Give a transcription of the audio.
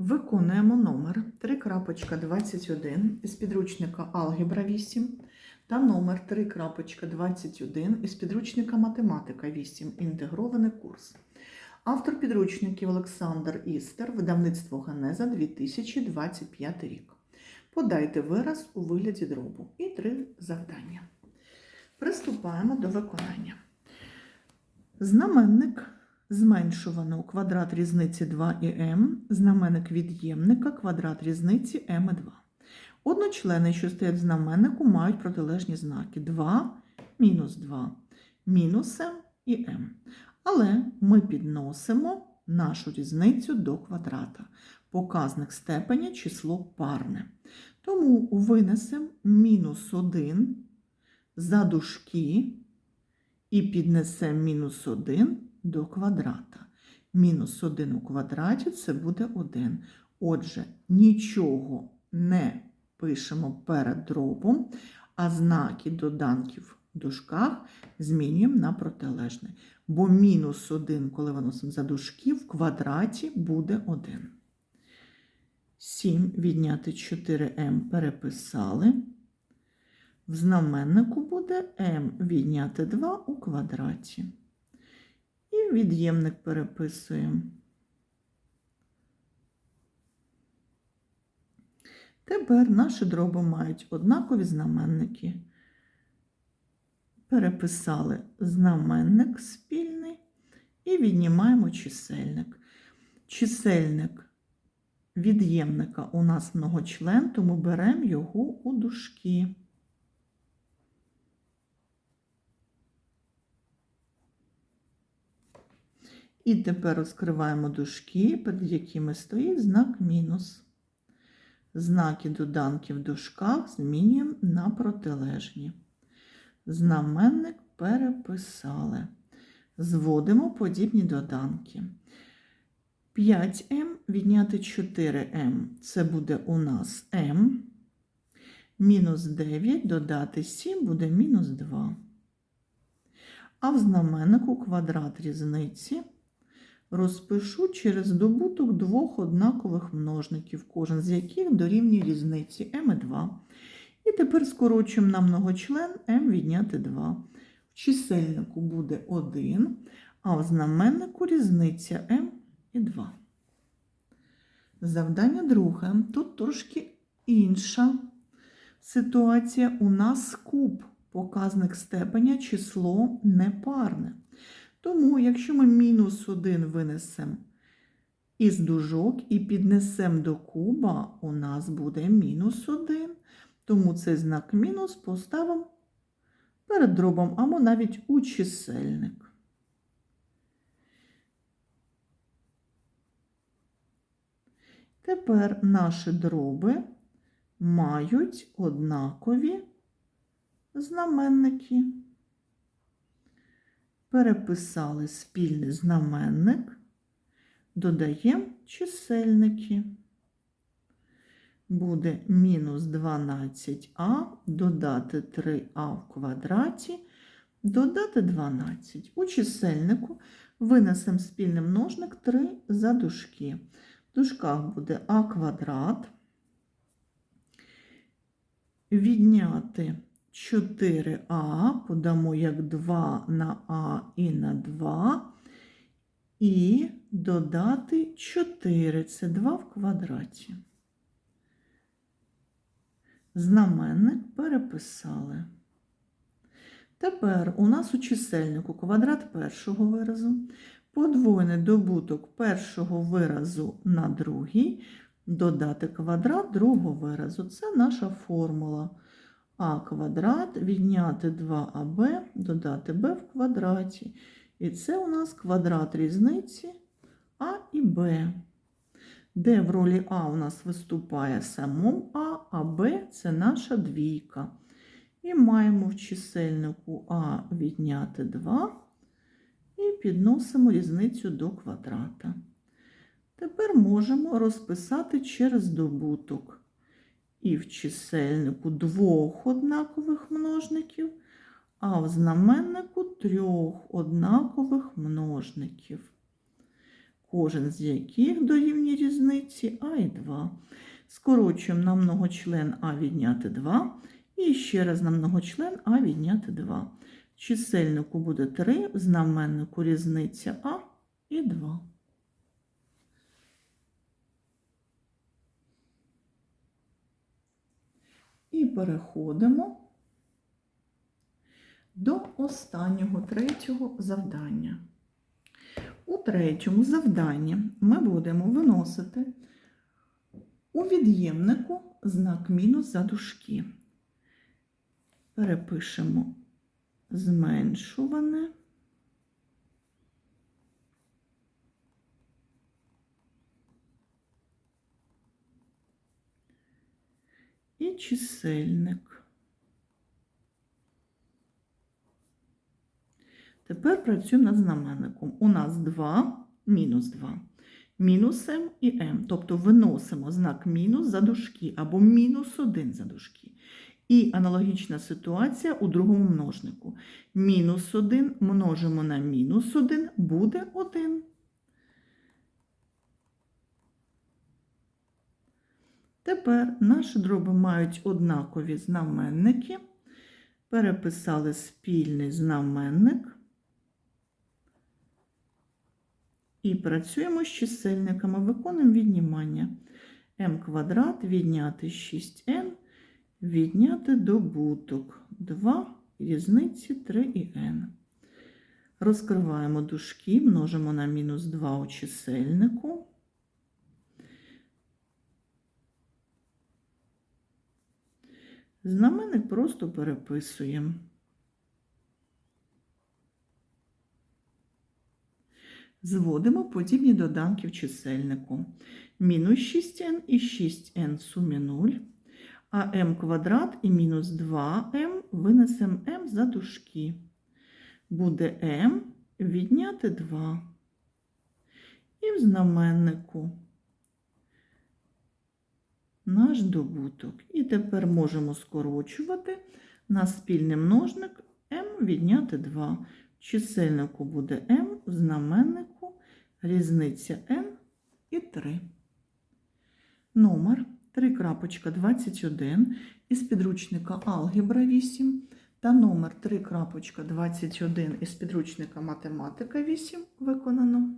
Виконуємо номер 3.21 із підручника Алгебра 8 та номер 3.21 із підручника Математика 8. Інтегрований курс. Автор підручників Олександр Істер, видавництво Генеза 2025 рік. Подайте вираз у вигляді дробу і три завдання. Приступаємо до виконання. Знаменник зменшувано квадрат різниці 2 і m, знаменник від'ємника квадрат різниці m і 2. Одночлени, що стоять в знаменнику, мають протилежні знаки 2, мінус 2, мінус m і m. Але ми підносимо нашу різницю до квадрата. Показник степеня число парне. Тому винесемо мінус 1 за дужки і піднесемо мінус 1 до квадрата. Мінус 1 у квадраті це буде 1. Отже, нічого не пишемо перед дробом, а знаки доданків в дужках змінюємо на протилежний. Бо мінус 1, коли виносимо за дужки, в квадраті буде 1. 7 відняти 4m переписали. В знаменнику буде m відняти 2 у квадраті. І від'ємник переписуємо. Тепер наші дроби мають однакові знаменники. Переписали знаменник спільний і віднімаємо чисельник. Чисельник від'ємника у нас многочлен, тому беремо його у дужки. І тепер розкриваємо дужки, перед якими стоїть знак мінус. Знаки доданків в дужках змінюємо на протилежні. Знаменник переписали. Зводимо подібні доданки. 5m відняти 4m це буде у нас m. Мінус 9 додати 7 буде мінус 2. А в знаменнику квадрат різниці розпишу через добуток двох однакових множників, кожен з яких дорівнює різниці m і 2. І тепер скорочуємо на многочлен m відняти 2. В чисельнику буде 1, а в знаменнику різниця m і 2. Завдання друге. Тут трошки інша ситуація. У нас куб, показник степеня, число непарне. Тому, якщо ми мінус 1 винесемо із дужок і піднесемо до куба, у нас буде мінус 1. Тому цей знак мінус поставимо перед дробом або навіть у чисельник. Тепер наші дроби мають однакові знаменники. Переписали спільний знаменник, додаємо чисельники. Буде мінус 12а, додати 3а в квадраті, додати 12. У чисельнику винесемо спільний множник 3 за дужки. В дужках буде а квадрат, відняти 4а, подамо як 2 на а і на 2, і додати 4, це 2 в квадраті. Знаменник переписали. Тепер у нас у чисельнику квадрат першого виразу, подвоєний добуток першого виразу на другий, додати квадрат другого виразу. Це наша формула. А квадрат відняти 2аб, додати b в квадраті. І це у нас квадрат різниці А і Б, де в ролі А у нас виступає самом А, а Б це наша двійка. І маємо в чисельнику А відняти 2 і підносимо різницю до квадрата. Тепер можемо розписати через добуток і в чисельнику двох однакових множників, а в знаменнику трьох однакових множників. кожен з яких дорівнює різниці А і 2. Скорочуємо на многочлен А відняти 2. І ще раз на многочлен А відняти 2. В чисельнику буде 3, в знаменнику різниця А і 2. І переходимо до останнього третього завдання. У третьому завданні ми будемо виносити у від'ємнику знак мінус за дужки. Перепишемо зменшуване. Чисельник. Тепер працюємо над знаменником. У нас 2, мінус 2. Мінус m і m. Тобто виносимо знак мінус за дужки або мінус 1 за дужки. І аналогічна ситуація у другому множнику. Мінус 1 множимо на мінус 1 буде 1. Тепер наші дроби мають однакові знаменники. Переписали спільний знаменник. І працюємо з чисельниками, виконуємо віднімання. m квадрат відняти 6n, відняти добуток 2, різниці 3 і n. Розкриваємо дужки, множимо на мінус 2 у чисельнику. Знаменник просто переписуємо. Зводимо подібні доданки в чисельнику. Мінус 6n і 6n в сумі 0, а m квадрат і мінус 2m винесемо m за дужки. Буде m відняти 2. І в знаменнику наш добуток. І тепер можемо скорочувати на спільний множник m відняти 2. В чисельнику буде m, знаменнику різниця n і 3. Номер 3.21 із підручника Алгебра 8 та номер 3.21 із підручника Математика 8 виконано.